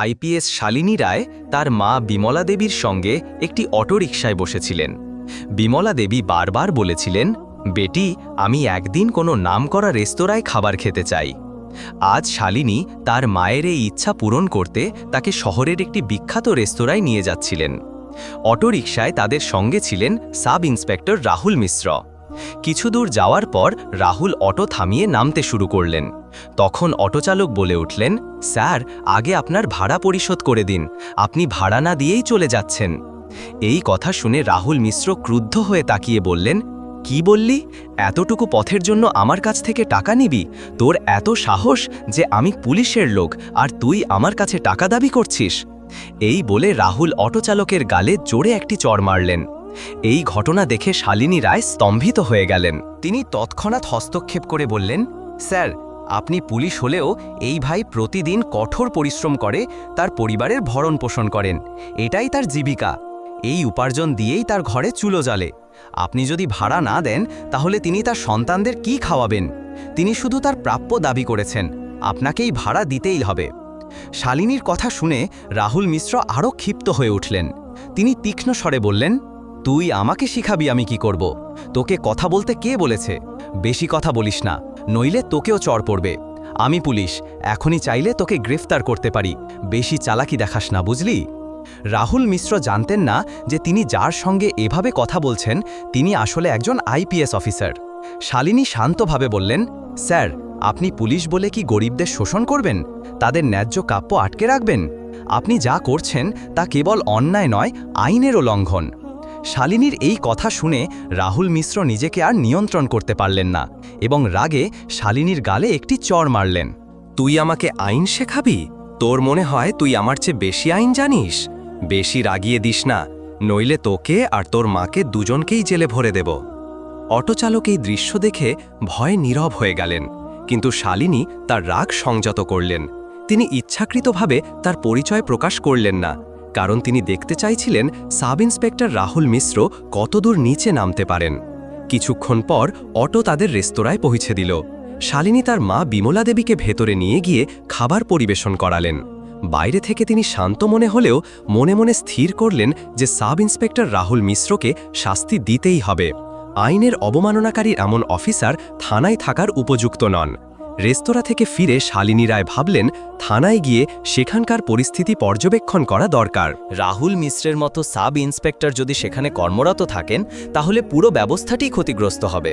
IPS Shalini রায় তার মা বিমলা দেবীর সঙ্গে একটি অটোরিকশায় বসেছিলেন। বিমলা দেবী বারবার বলেছিলেন, বেটি, আমি একদিন কোনো নামকরা রেস্তোরাঁয় খাবার খেতে চাই। আজ শালিনী তার মায়ের এই ইচ্ছা পূরণ করতে তাকে শহরের একটি বিখ্যাত রেস্তোরাঁয় নিয়ে যাচ্ছিলেন। অটোরিকশায় তাদের সঙ্গে ছিলেন সাব ইন্সপেক্টর রাহুল মিশ্র। কিছু দূর যাওয়ার পর রাহুল অটো থামিয়ে নামতে শুরু করলেন। তখন অটোচালক বলে উঠলেন, স্যার, আগে আপনার ভাড়া পরিশোধ করে দিন। আপনি ভাড়া না দিয়েই চলে যাচ্ছেন। এই কথা শুনে রাহুল মিশ্র ক্রুদ্ধ হয়ে তাকিয়ে বললেন, কি বললি? এতটুকু পথের জন্য আমার কাছ থেকে টাকা নিবি? তোর এত সাহস যে আমি পুলিশের লোক, আর তুই আমার কাছে টাকা দাবি করছিস? এই বলে রাহুল অটোচালকের গালে জোরে একটি চড় মারলেন। এই ঘটনা দেখে শালিনী রায় স্তম্ভিত হয়ে গেলেন। তিনি তৎক্ষণাৎ হস্তক্ষেপ করে বললেন, স্যার আপনি পুলিশ হলেও এই ভাই প্রতিদিন কঠোর পরিশ্রম করে, তার পরিবারের ভরণ পোষণ করেন। এটাই তার জীবিকা। এই উপার্জন দিয়েই তার ঘরে চুলো জ্বালে। আপনি যদি ভাড়া না দেন, তাহলে তিনি তার সন্তানদের কি খাওয়াবেন? তিনি শুধু তার প্রাপ্য দাবি করেছেন। আপনাকেই ভাড়া দিতেই হবে। শালিনীর কথা শুনে রাহুল মিশ্র আরও ক্ষিপ্ত হয়ে উঠলেন। তিনি তীক্ষ্ণ স্বরে বললেন, তুই আমাকে শিখাবি আমি কি করব। তোকে কথা বলতে কে বলেছে? বেশি কথা বলিস না। নইলে তোকেও চড় পড়বে। আমি পুলিশ, এখনই চাইলে তোকে গ্রেফতার করতে পারি। বেশি চালাকি দেখাস না, বুঝলি? রাহুল মিশ্র জানতেন না যে তিনি যার সঙ্গে এভাবে কথা বলছেন, তিনি আসলে একজন আইপিএস অফিসার। শালিনী শান্তভাবে বললেন, স্যার, আপনি পুলিশ বলে কি গরিবদের শোষণ করবেন? তাদের ন্যায্য কাপ্য আটকে রাখবেন? আপনি যা করছেন তা কেবল অন্যায় নয়, আইনেরও লঙ্ঘন। শালিনীর এই কথা শুনে রাহুল মিশ্র নিজেকে আর নিয়ন্ত্রণ করতে পারলেন না এবং রাগে শালিনীর গালে একটি চর মারলেন। তুই আমাকে আইন শেখাবি? তোর মনে হয় তুই আমার চেয়ে বেশি আইন জানিস? বেশি রাগিয়ে দিস না, নইলে তোকে আর তোর মাকে দুজনকেই জেলে ভরে দেব। অটোচালক এই দৃশ্য দেখে ভয়ে নীরব হয়ে গেলেন, কিন্তু শালিনী তার রাগ সংযত করলেন। তিনি ইচ্ছাকৃতভাবে তার পরিচয় প্রকাশ করলেন না কারণ তিনি দেখতে চাইছিলেন সাব ইন্সপেক্টর রাহুল মিশ্র কতদূর নিচে নামতে পারেন। কিছুক্ষণ পর অটো তাদের রেস্তোরাঁয় পৌঁছে দিল। শালিনী তার মা বিমলা দেবীকে ভেতরে নিয়ে গিয়ে খাবার পরিবেশন করালেন। বাইরে থেকে তিনি শান্ত মনে হলেও মনে মনে স্থির করলেন যে সাব ইন্সপেক্টর রাহুল মিশ্রকে শাস্তি দিতেই হবে। আইনের অবমাননাকারী এমন অফিসার থানায় থাকার উপযুক্ত নন। রেস্তোরাঁ থেকে ফিরে শালিনী রায় ভাবলেন, থানায় গিয়ে সেখানকার পরিস্থিতি পর্যবেক্ষণ করা দরকার। রাহুল মিশ্রের মতো সাব ইন্সপেক্টর যদি সেখানে কর্মরত থাকেন, তাহলে পুরো ব্যবস্থাটি ক্ষতিগ্রস্ত হবে।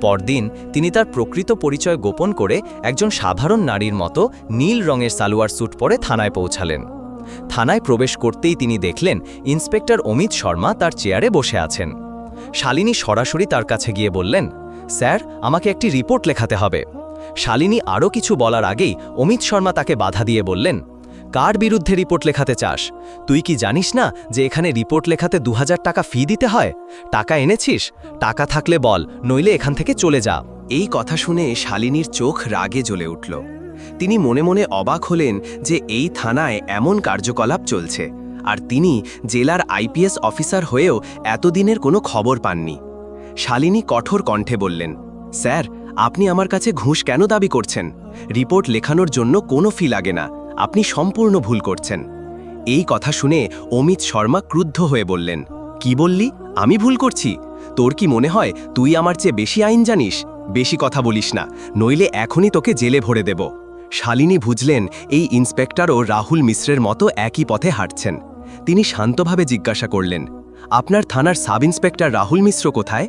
পরদিন তিনি তার প্রকৃত পরিচয় গোপন করে একজন সাধারণ নারীর মতো নীল রঙের সালোয়ার স্যুট পরে থানায় পৌঁছালেন। থানায় প্রবেশ করতেই তিনি দেখলেন, ইন্সপেক্টর অমিত শর্মা তার চেয়ারে বসে আছেন। শালিনী সরাসরি তার কাছে গিয়ে বললেন, স্যার, আমাকে একটি রিপোর্ট লেখাতে হবে। শালিনী আরও কিছু বলার আগেই অমিত শর্মা তাকে বাধা দিয়ে বললেন, কার বিরুদ্ধে রিপোর্ট লেখাতে চাস? তুই কি জানিস না যে এখানে রিপোর্ট লেখাতে দু টাকা ফি দিতে হয়? টাকা এনেছিস? টাকা থাকলে বল, নইলে এখান থেকে চলে যা। এই কথা শুনে শালিনীর চোখ রাগে জ্বলে উঠল। তিনি মনে মনে অবাক হলেন যে এই থানায় এমন কার্যকলাপ চলছে, আর তিনি জেলার আইপিএস অফিসার হয়েও এতদিনের কোনো খবর পাননি। শালিনী কঠোর কণ্ঠে বললেন, স্যার আপনি আমার কাছে ঘুষ কেন দাবি করছেন? রিপোর্ট লেখানোর জন্য কোনো ফি লাগে না। আপনি সম্পূর্ণ ভুল করছেন। এই কথা শুনে অমিত শর্মা ক্রুদ্ধ হয়ে বললেন, কি বললি? আমি ভুল করছি? তোর কি মনে হয় তুই আমার চেয়ে বেশি আইন জানিস? বেশি কথা বলিস না, নইলে এখনই তোকে জেলে ভরে দেব। শালিনী বুঝলেন এই ইন্সপেক্টরও রাহুল মিশ্রের মতো একই পথে হাঁটছেন। তিনি শান্তভাবে জিজ্ঞাসা করলেন, আপনার থানার সাব ইন্সপেক্টর রাহুল মিশ্র কোথায়?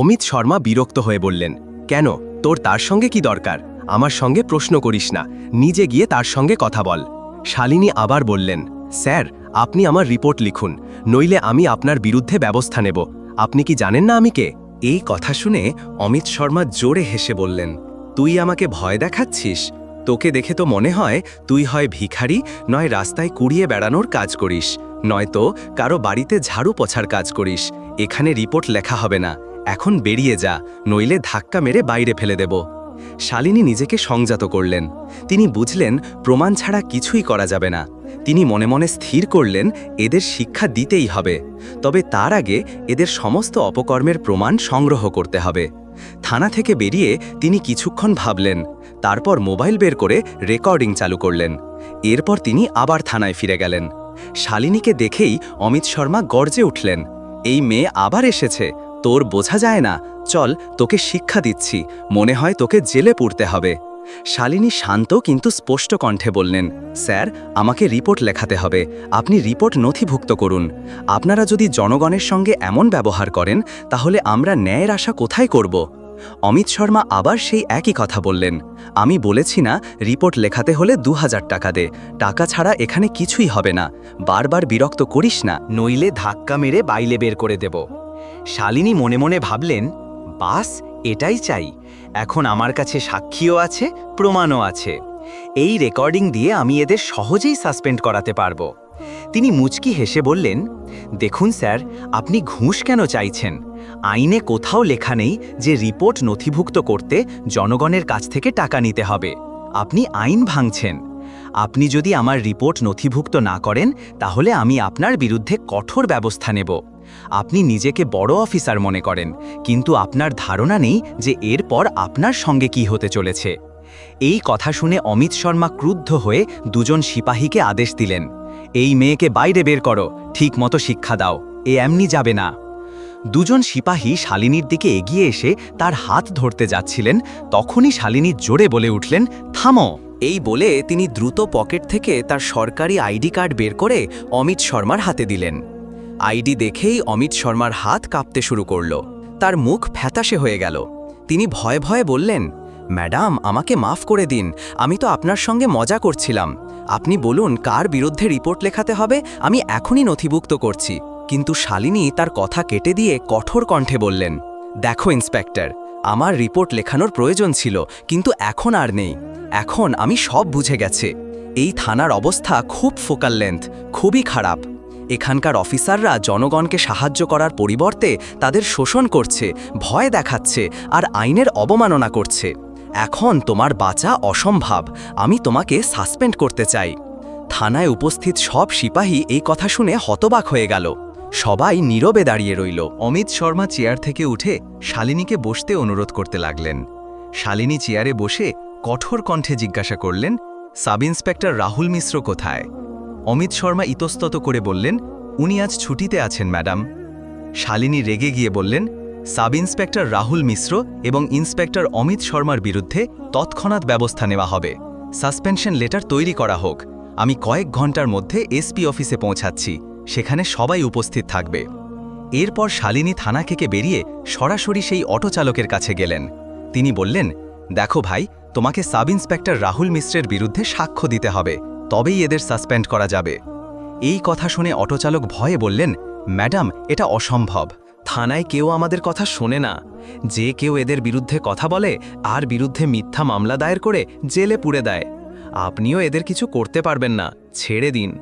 অমিত শর্মা বিরক্ত হয়ে বললেন, কেন? তোর তার সঙ্গে কি দরকার? আমার সঙ্গে প্রশ্ন করিস না। নিজে গিয়ে তার সঙ্গে কথা বল। শালিনী আবার বললেন, স্যার, আপনি আমার রিপোর্ট লিখুন, নইলে আমি আপনার বিরুদ্ধে ব্যবস্থা নেব। আপনি কি জানেন না আমি কে? এই কথা শুনে অমিত শর্মা জোরে হেসে বললেন, তুই আমাকে ভয় দেখাচ্ছিস? তোকে দেখে তো মনে হয় তুই হয় ভিখারি, নয় রাস্তায় কুড়িয়ে বেড়ানোর কাজ করিস, নয়তো কারও বাড়িতে ঝাড়ু পোছার কাজ করিস। এখানে রিপোর্ট লেখা হবে না। এখন বেরিয়ে যা, নইলে ধাক্কা মেরে বাইরে ফেলে দেব। শালিনী নিজেকে সংযত করলেন। তিনি বুঝলেন, প্রমাণ ছাড়া কিছুই করা যাবে না। তিনি মনে মনে স্থির করলেন, এদের শিক্ষা দিতেই হবে। তবে তার আগে এদের সমস্ত অপকর্মের প্রমাণ সংগ্রহ করতে হবে। থানা থেকে বেরিয়ে তিনি কিছুক্ষণ ভাবলেন, তারপর মোবাইল বের করে রেকর্ডিং চালু করলেন। এরপর তিনি আবার থানায় ফিরে গেলেন। শালিনীকে দেখেই অমিত শর্মা গর্জে উঠলেন, এই মেয়ে আবার এসেছে! তোর বোঝা যায় না। চল, তোকে শিক্ষা দিচ্ছি। মনে হয় তোকে জেলে পুড়তে হবে। শালিনী শান্ত কিন্তু স্পষ্ট কণ্ঠে বললেন, স্যার, আমাকে রিপোর্ট লেখাতে হবে। আপনি রিপোর্ট নথিভুক্ত করুন। আপনারা যদি জনগণের সঙ্গে এমন ব্যবহার করেন, তাহলে আমরা ন্যায়ের আশা কোথায় করব? অমিত শর্মা আবার সেই একই কথা বললেন, আমি বলেছি না, রিপোর্ট লেখাতে হলে দু হাজার টাকা দে। টাকা ছাড়া এখানে কিছুই হবে না। বারবার বিরক্ত করিস না, নইলে ধাক্কা মেরে বাইলে বের করে দেব। শালিনী মনে মনে ভাবলেন, বাস, এটাই চাই। এখন আমার কাছে সাক্ষীও আছে, প্রমাণও আছে। এই রেকর্ডিং দিয়ে আমি এদের সহজেই সাসপেন্ড করাতে পারব। তিনি মুচকি হেসে বললেন, দেখুন স্যার, আপনি ঘুষ কেন চাইছেন? আইনে কোথাও লেখা নেই যে রিপোর্ট নথিভুক্ত করতে জনগণের কাছ থেকে টাকা নিতে হবে। আপনি আইন ভাঙছেন। আপনি যদি আমার রিপোর্ট নথিভুক্ত না করেন, তাহলে আমি আপনার বিরুদ্ধে কঠোর ব্যবস্থা নেব। আপনি নিজেকে বড় অফিসার মনে করেন, কিন্তু আপনার ধারণা নেই যে এরপর আপনার সঙ্গে কি হতে চলেছে। এই কথা শুনে অমিত শর্মা ক্রুদ্ধ হয়ে দুজন সিপাহীকে আদেশ দিলেন, এই মেয়েকে বাইরে বের করো ঠিক মতো শিক্ষা দাও, এ এমনি যাবে না। দুজন সিপাহী শালিনীর দিকে এগিয়ে এসে তার হাত ধরতে যাচ্ছিলেন, তখনই শালিনী জোরে বলে উঠলেন, থামো! এই বলে তিনি দ্রুত পকেট থেকে তার সরকারি আইডি কার্ড বের করে অমিত শর্মার হাতে দিলেন। আইডি দেখেই অমিত শর্মার হাত কাঁপতে শুরু করল। তার মুখ ফ্যাতাশে হয়ে গেল। তিনি ভয়ে ভয়ে বললেন, ম্যাডাম, আমাকে মাফ করে দিন। আমি তো আপনার সঙ্গে মজা করছিলাম। আপনি বলুন, কার বিরুদ্ধে রিপোর্ট লেখাতে হবে? আমি এখনই নথিভুক্ত করছি। কিন্তু শালিনী তার কথা কেটে দিয়ে কঠোর কণ্ঠে বললেন, দেখো, ইন্সপেক্টর, আমার রিপোর্ট লেখানোর প্রয়োজন ছিল, কিন্তু এখন আর নেই। এখন আমি সব বুঝে গেছে। এই থানার অবস্থা খুব ফোকাল লেন্থ, খুবই খারাপ। এখানকার অফিসাররা জনগণকে সাহায্য করার পরিবর্তে তাদের শোষণ করছে, ভয় দেখাচ্ছে আর আইনের অবমাননা করছে। এখন তোমার বাঁচা অসম্ভব, আমি তোমাকে সাসপেন্ড করতে চাই। থানায় উপস্থিত সব সিপাহী এই কথা শুনে হতবাক হয়ে গেল। সবাই নীরবে দাঁড়িয়ে রইল। অমিত শর্মা চেয়ার থেকে উঠে শালিনীকে বসতে অনুরোধ করতে লাগলেন। শালিনী চেয়ারে বসে কঠোর কণ্ঠে জিজ্ঞাসা করলেন সাব ইন্সপেক্টর রাহুল মিশ্র কোথায়? অমিত শর্মা ইতস্তত করে বললেন, উনি আজ ছুটিতে আছেন, ম্যাডাম। শালিনী রেগে গিয়ে বললেন, সাব ইন্সপেক্টর রাহুল মিশ্র এবং ইন্সপেক্টর অমিত শর্মার বিরুদ্ধে তৎক্ষণাৎ ব্যবস্থা নেওয়া হবে। সাসপেনশন লেটার তৈরি করা হোক। আমি কয়েক ঘণ্টার মধ্যে এসপি অফিসে পৌঁছাচ্ছি। সেখানে সবাই উপস্থিত থাকবে। এরপর শালিনী থানা থেকে বেরিয়ে সরাসরি সেই অটো চালকের কাছে গেলেন। তিনি বললেন, দেখো ভাই, তোমাকে সাব ইন্সপেক্টর রাহুল মিশ্রের বিরুদ্ধে সাক্ষ্য দিতে হবে। তবেই এদের সাসপেন্ড করা যাবে। এই কথা শুনে অটোচালক ভয়ে বললেন, ম্যাডাম, এটা অসম্ভব। থানায় কেউ আমাদের কথা শোনে না। যে কেউ এদের বিরুদ্ধে কথা বলে আর বিরুদ্ধে মিথ্যা মামলা দায়ের করে জেলে পুড়ে দেয়। আপনিও এদের কিছু করতে পারবেন না। ছেড়ে দিন।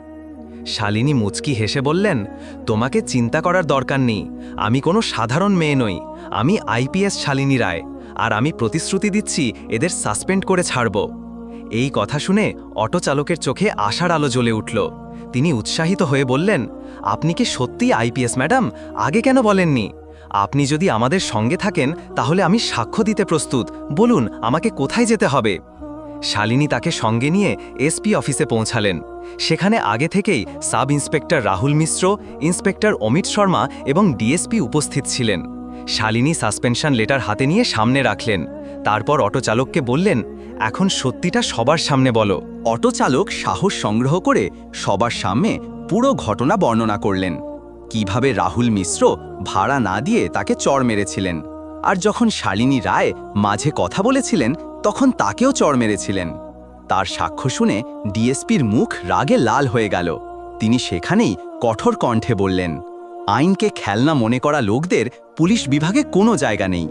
শালিনী মুচকি হেসে বললেন, তোমাকে চিন্তা করার দরকার নেই। আমি কোনো সাধারণ মেয়ে নই। আমি আইপিএস শালিনী রায়। আর আমি প্রতিশ্রুতি দিচ্ছি এদের সাসপেন্ড করে ছাড়ব। এই কথা শুনে অটো চালকের চোখে আশার আলো জ্বলে উঠল। তিনি উৎসাহিত হয়ে বললেন, আপনি কি সত্যি আইপিএস ম্যাডাম? আগে কেন বলেননি? আপনি যদি আমাদের সঙ্গে থাকেন, তাহলে আমি সাক্ষ্য দিতে প্রস্তুত। বলুন, আমাকে কোথায় যেতে হবে? শালিনী তাকে সঙ্গে নিয়ে এসপি অফিসে পৌঁছালেন। সেখানে আগে থেকেই sub inspector Rahul Mishra, inspector Amit Sharma এবং ডিএসপি উপস্থিত ছিলেন। শালিনী সাসপেনশন লেটার হাতে নিয়ে সামনে রাখলেন। তারপর অটো চালককে বললেন, এখন সত্যিটা সবার সামনে বলো। অটো চালক সাহস সংগ্রহ করে সবার সামনে পুরো ঘটনা বর্ণনা করলেন। কীভাবে রাহুল মিশ্র ভাড়া না দিয়ে তাকে চর মেরেছিলেন। আর যখন শালিনী রায় মাঝে কথা বলেছিলেন, তখন তাকেও চড় মেরেছিলেন। তার সাক্ষ্য শুনে ডিএসপির মুখ রাগে লাল হয়ে গেল। তিনি সেখানেই কঠোর কণ্ঠে বললেন, আইনকে খেলনা মনে করা লোকদের পুলিশ বিভাগে কোনো জায়গা নেই।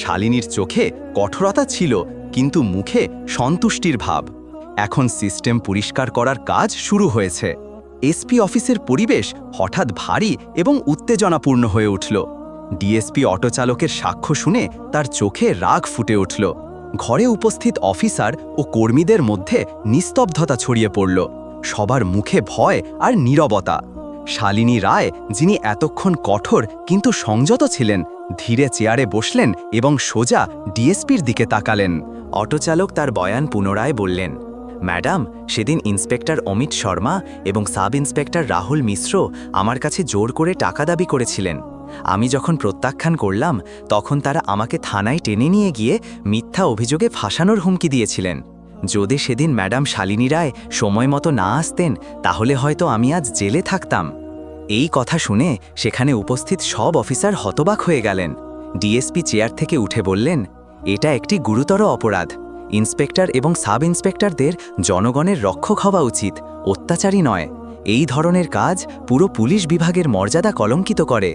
শালিনীর চোখে কঠোরতা ছিল, কিন্তু মুখে সন্তুষ্টির ভাব। এখন সিস্টেম পরিষ্কার করার কাজ শুরু হয়েছে। এসপি অফিসের পরিবেশ হঠাৎ ভারী এবং উত্তেজনাপূর্ণ হয়ে উঠল। ডিএসপি অটোচালকের সাক্ষ্য শুনে তার চোখে রাগ ফুটে উঠল। ঘরে উপস্থিত অফিসার ও কর্মীদের মধ্যে নিস্তব্ধতা ছড়িয়ে পড়ল। সবার মুখে ভয় আর নীরবতা। শালিনী রায়, যিনি এতক্ষণ কঠোর কিন্তু সংযত ছিলেন ধীরে চেয়ারে বসলেন এবং সোজা ডিএসপির দিকে তাকালেন। অটোচালক তার বয়ান পুনরায় বললেন, ম্যাডাম, সেদিন ইন্সপেক্টর অমিত শর্মা এবং সাব ইন্সপেক্টর রাহুল মিশ্র আমার কাছে জোর করে টাকা দাবি করেছিলেন। আমি যখন প্রত্যাখ্যান করলাম, তখন তারা আমাকে থানায় টেনে নিয়ে গিয়ে মিথ্যা অভিযোগে ফাঁসানোর হুমকি দিয়েছিলেন। যদি সেদিন ম্যাডাম শালিনী রায় সময় মতো না আসতেন, তাহলে হয়তো আমি আজ জেলে থাকতাম। এই কথা শুনে সেখানে উপস্থিত সব অফিসার হতবাক হয়ে গেলেন। ডিএসপি চেয়ার থেকে উঠে বললেন, এটা একটি গুরুতর অপরাধ। ইন্সপেক্টর এবং সাব ইন্সপেক্টরদের জনগণের রক্ষক হওয়া উচিত, অত্যাচারী নয়। এই ধরনের কাজ পুরো পুলিশ বিভাগের মর্যাদা কলঙ্কিত করে।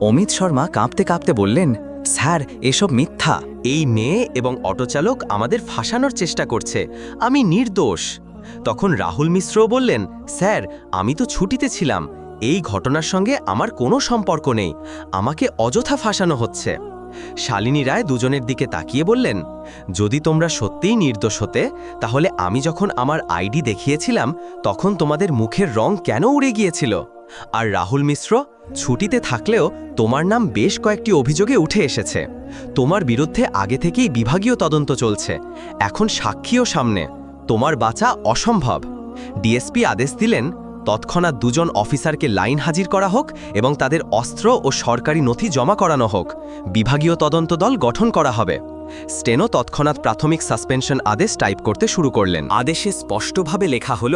অমিত শর্মা কাঁপতে কাঁপতে বললেন, স্যার, এসব মিথ্যা। এই মেয়ে এবং অটোচালক আমাদের ফাঁসানোর চেষ্টা করছে। আমি নির্দোষ। তখন রাহুল মিশ্রও বললেন, স্যার, আমি তো ছুটিতে ছিলাম। এই ঘটনার সঙ্গে আমার কোনো সম্পর্ক নেই। আমাকে অযথা ফাঁসানো হচ্ছে। শালিনী রায় দুজনের দিকে তাকিয়ে বললেন, যদি তোমরা সত্যিই নির্দোষ হতে, তাহলে আমি যখন আমার আইডি দেখিয়েছিলাম, তখন তোমাদের মুখের রং কেন উড়ে গিয়েছিল? আর রাহুল মিশ্র, ছুটিতে থাকলেও তোমার নাম বেশ কয়েকটি অভিযোগে উঠে এসেছে। তোমার বিরুদ্ধে আগে থেকেই বিভাগীয় তদন্ত চলছে। এখন সাক্ষীও সামনে। তোমার বাঁচা অসম্ভব। ডিএসপি আদেশ দিলেন তৎক্ষণাৎ দুজন অফিসারকে লাইন হাজির করা হোক এবং তাদের অস্ত্র ও সরকারি নথি জমা করানো হোক। বিভাগীয় তদন্ত দল গঠন করা হবে। স্টেনো তৎক্ষণাৎ প্রাথমিক সাসপেনশন আদেশ টাইপ করতে শুরু করলেন। আদেশে স্পষ্টভাবে লেখা হল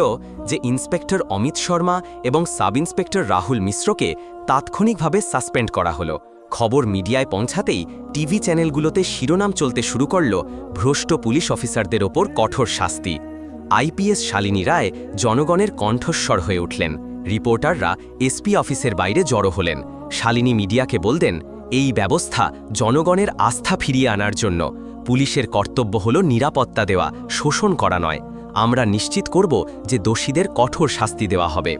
যে ইন্সপেক্টর অমিত শর্মা এবং সাব ইন্সপেক্টর রাহুল মিশ্রকে তাৎক্ষণিকভাবে সাসপেন্ড করা হলো। খবর মিডিয়ায় পৌঁছাতেই টিভি চ্যানেলগুলোতে শিরোনাম চলতে শুরু করল ভ্রষ্ট পুলিশ অফিসারদের ওপর কঠোর শাস্তি। আইপিএস শালিনী রায় জনগণের কণ্ঠস্বর হয়ে উঠলেন। রিপোর্টাররা এসপি অফিসের বাইরে জড়ো হলেন। শালিনী মিডিয়াকে বলতেন, এই ব্যবস্থা জনগণের আস্থা ফিরিয়ে আনার জন্য। পুলিশের কর্তব্য হল নিরাপত্তা দেওয়া, শোষণ করা নয়। আমরা নিশ্চিত করব যে দোষীদের কঠোর শাস্তি দেওয়া হবে।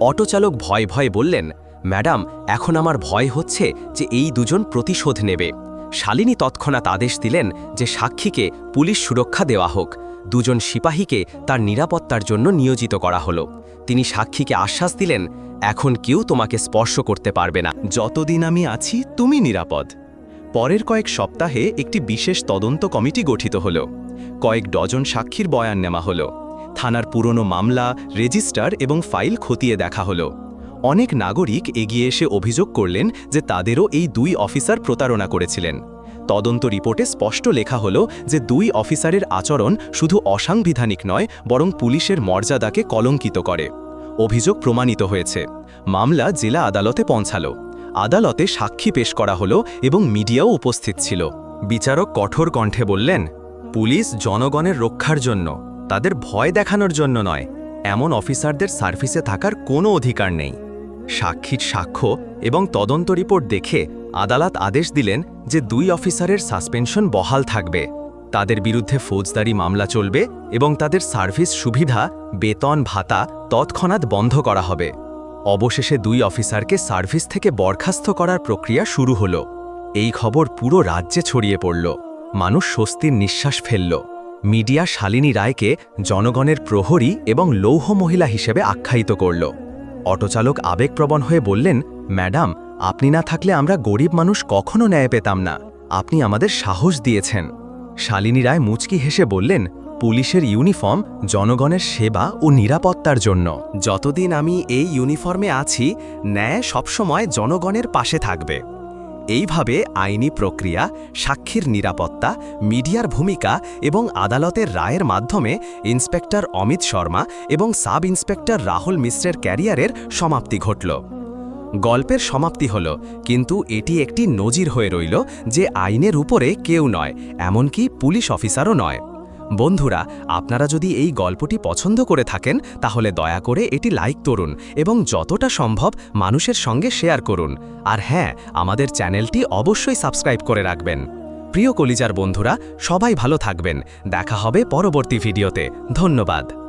অটোচালক ভয় ভয়ে বললেন, ম্যাডাম, এখন আমার ভয় হচ্ছে যে এই দুজন প্রতিশোধ নেবে। শালিনী তৎক্ষণাৎ আদেশ দিলেন যে সাক্ষীকে পুলিশ সুরক্ষা দেওয়া হোক। দুজন সিপাহীকে তার নিরাপত্তার জন্য নিয়োজিত করা হলো। তিনি সাক্ষীকে আশ্বাস দিলেন, এখন কেউ তোমাকে স্পর্শ করতে পারবে না। যতদিন আমি আছি, তুমি নিরাপদ। পরের কয়েক সপ্তাহে একটি বিশেষ তদন্ত কমিটি গঠিত হল। কয়েক ডজন সাক্ষীর বয়ান নেওয়া হল। থানার পুরনো মামলা, রেজিস্টার এবং ফাইল খতিয়ে দেখা হলো। অনেক নাগরিক এগিয়ে এসে অভিযোগ করলেন যে তাদেরও এই দুই অফিসার প্রতারণা করেছিলেন। তদন্ত রিপোর্টে স্পষ্ট লেখা হল যে দুই অফিসারের আচরণ শুধু অসাংবিধানিক নয়, বরং পুলিশের মর্যাদাকে কলঙ্কিত করে। অভিযোগ প্রমাণিত হয়েছে। মামলা জেলা আদালতে পৌঁছালো। আদালতে সাক্ষী পেশ করা হলো এবং মিডিয়াও উপস্থিত ছিল। বিচারক কঠোর কণ্ঠে বললেন, পুলিশ জনগণের রক্ষার জন্য, তাদের ভয় দেখানোর জন্য নয়। এমন অফিসারদের সার্ভিসে থাকার কোনো অধিকার নেই। সাক্ষীর সাক্ষ্য এবং তদন্ত রিপোর্ট দেখে আদালত আদেশ দিলেন যে দুই অফিসারের সাসপেনশন বহাল থাকবে। তাদের বিরুদ্ধে ফৌজদারি মামলা চলবে এবং তাদের সার্ভিস সুবিধা, বেতন, ভাতা তৎক্ষণাৎ বন্ধ করা হবে। অবশেষে দুই অফিসারকে সার্ভিস থেকে বরখাস্ত করার প্রক্রিয়া শুরু হলো। এই খবর পুরো রাজ্যে ছড়িয়ে পড়ল। মানুষ স্বস্তির নিঃশ্বাস ফেলল। মিডিয়া শালিনী রায়কে জনগণের প্রহরী এবং লৌহ মহিলা হিসেবে আখ্যায়িত করল। অটোচালক আবেগপ্রবণ হয়ে বললেন, ম্যাডাম আপনি না থাকলে আমরা গরিব মানুষ কখনো ন্যায় পেতাম না। আপনি আমাদের সাহস দিয়েছেন। শালিনী রায় মুচকি হেসে বললেন, পুলিশের ইউনিফর্ম জনগণের সেবা ও নিরাপত্তার জন্য। যতদিন আমি এই ইউনিফর্মে আছি, ন্যায় সবসময় জনগণের পাশে থাকবে। এইভাবে আইনি প্রক্রিয়া, সাক্ষীর নিরাপত্তা, মিডিয়ার ভূমিকা এবং আদালতের রায়ের মাধ্যমে ইন্সপেক্টর অমিত শর্মা এবং সাব ইন্সপেক্টর রাহুল মিশ্রের ক্যারিয়ারের সমাপ্তি ঘটল। গল্পের সমাপ্তি হল, কিন্তু এটি একটি নজির হয়ে রইল যে আইনের উপরে কেউ নয়, এমনকি পুলিশ অফিসারও নয়। বন্ধুরা, আপনারা যদি এই গল্পটি পছন্দ করে থাকেন, তাহলে দয়া করে এটি লাইক করুন এবং যতটা সম্ভব মানুষের সঙ্গে শেয়ার করুন। আর হ্যাঁ আমাদের চ্যানেলটি অবশ্যই সাবস্ক্রাইব করে রাখবেন। প্রিয় কলিজার বন্ধুরা, সবাই ভালো থাকবেন। দেখা হবে পরবর্তী ভিডিওতে। ধন্যবাদ।